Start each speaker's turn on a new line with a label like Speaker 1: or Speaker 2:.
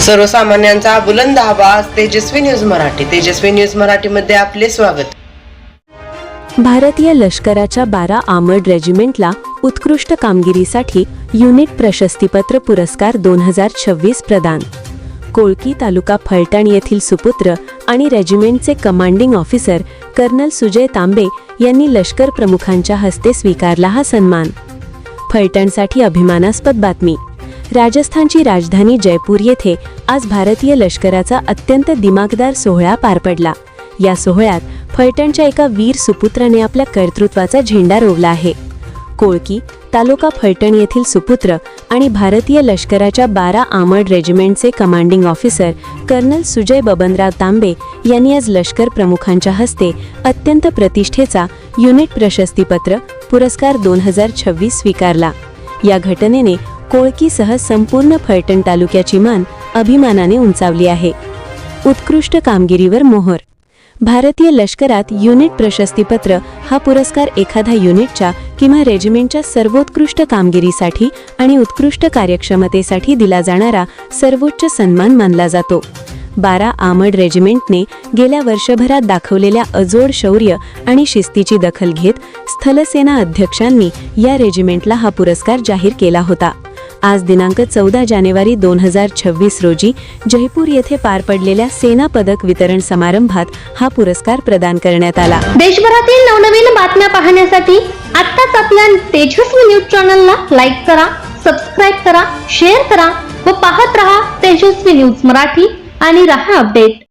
Speaker 1: सर्वसामान्यांचा बुलंद आवाज तेजस्वी न्यूज मराठी. तेजस्वी न्यूज मराठीमध्ये आपले स्वागत.
Speaker 2: भारतीय लष्कराच्या बारा आर्मर्ड रेजिमेंटला उत्कृष्ट कामगिरीसाठी युनिट प्रशस्तीपत्र पुरस्कार दोन हजार छव्वीस प्रदान. कोळकी तालुका फलटण येथील सुपुत्र आणि रेजिमेंटचे commanding officer colonel Sujay Tambe यांनी लष्कर प्रमुखांच्या हस्ते स्वीकारला हा सन्मान. फलटणसाठी अभिमानास्पद बातमी. राजस्थानची राजधानी जयपूर येथे आज भारतीय लष्कराचा अत्यंत दिमागदार सोहळा पार पडला. या सोहळ्यात फलटणच्या एका वीर सुपुत्राने आपल्या कर्तृत्वाचा झेंडा रोवला आहे. कोळकी तालुका फलटण येथील सुपुत्र आणि भारतीय लष्कराच्या बारा armoured रेजिमेंटचे commanding officer colonel Sujay Babanrao Tambe यांनी आज लष्कर प्रमुखांच्या हस्ते अत्यंत प्रतिष्ठेचा युनिट प्रशस्तीपत्र पुरस्कार दोन हजार छव्वीस स्वीकारला. या घटनेने कोळकीसह संपूर्ण फलटण तालुक्याची मान अभिमानाने उंचावली आहे. उत्कृष्ट कामगिरीवर मोहर. भारतीय लष्करात युनिट प्रशस्तीपत्र हा पुरस्कार एखाद्या युनिटच्या किंवा रेजिमेंटच्या सर्वोत्कृष्ट कामगिरीसाठी आणि उत्कृष्ट कार्यक्षमतेसाठी दिला जाणारा सर्वोच्च सन्मान मानला जातो. बारा आमड रेजिमेंटने गेल्या वर्षभरात दाखवलेल्या अजोड शौर्य आणि शिस्तीची दखल घेत स्थलसेना अध्यक्षांनी या रेजिमेंटला हा पुरस्कार जाहीर केला होता. आज दिनांक चौदा जानेवारी दोन हजार छव्वीस रोजी जयपूर येथे पार पडलेल्या सेना पदक वितरण समारंभात हा पुरस्कार प्रदान करण्यात आला.
Speaker 3: देशभरातील नवनवीन बातम्या पाहण्यासाठी आत्ताच आपल्या तेजस्वी न्यूज चॅनलला लाईक करा सबस्क्राईब करा शेअर करा व पाहत रहा तेजस्वी न्यूज मराठी आणि रहा अपडेट.